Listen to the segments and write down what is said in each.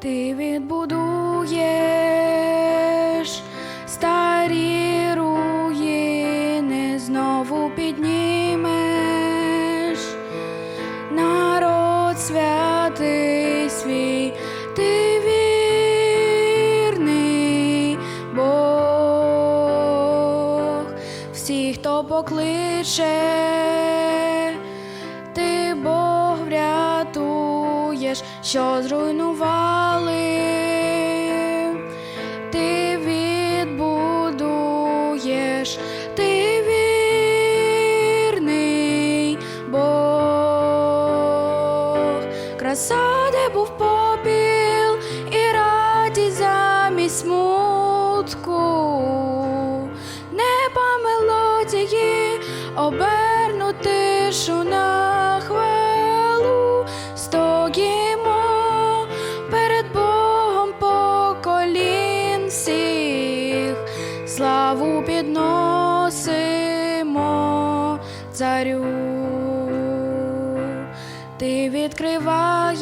ти відбудуєш старі руїни, знову піднімеш. Народ святий свій, ти Бог, всі, хто покличе, ти Бог врятуєш, що зруйнували, Де був попіл і радість замість смутку, неба мелодії оберну тишу на хвалу, стоїмо перед Богом по колін всіх, славу підносимо царю. Ти відкриваєш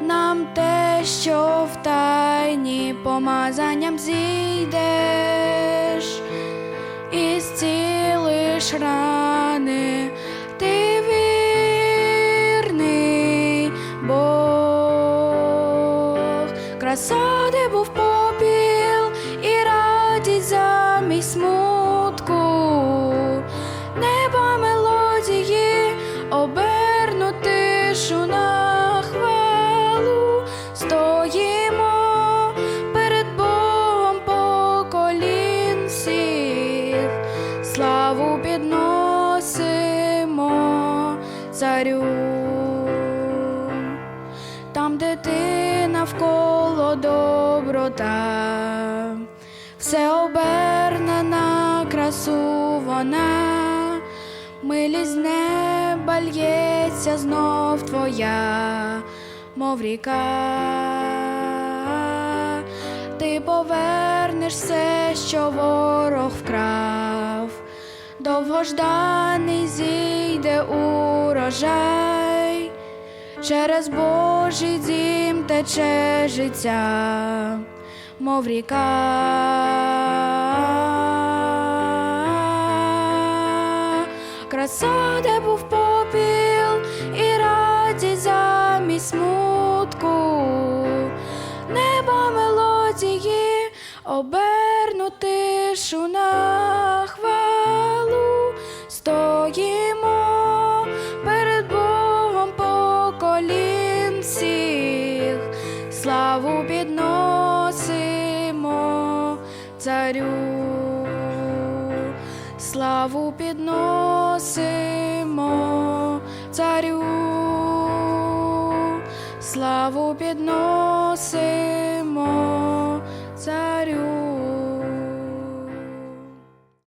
нам те, що в тайні помазанням зійдеш. І зцілиш рани, ти вірний Бог, краса, де був попіл і радість замість смутку, оберну тишу на хвалу, стоїмо перед Богом по колін славу підносимо царю. Там, де ти навколо доброта, все оберне на красу вона, милість з неба лється знов твоя, мов ріка. Ти повернеш все, що ворог вкрав, довгожданий зійде урожай, через Божий дім тече життя, мов ріка. Краса, де був попіл і радість замість смутку, неба мелодії оберну тишу на стоїмо перед Богом по колін славу підносимо царю, славу підносимо царю, славу підносимо царю.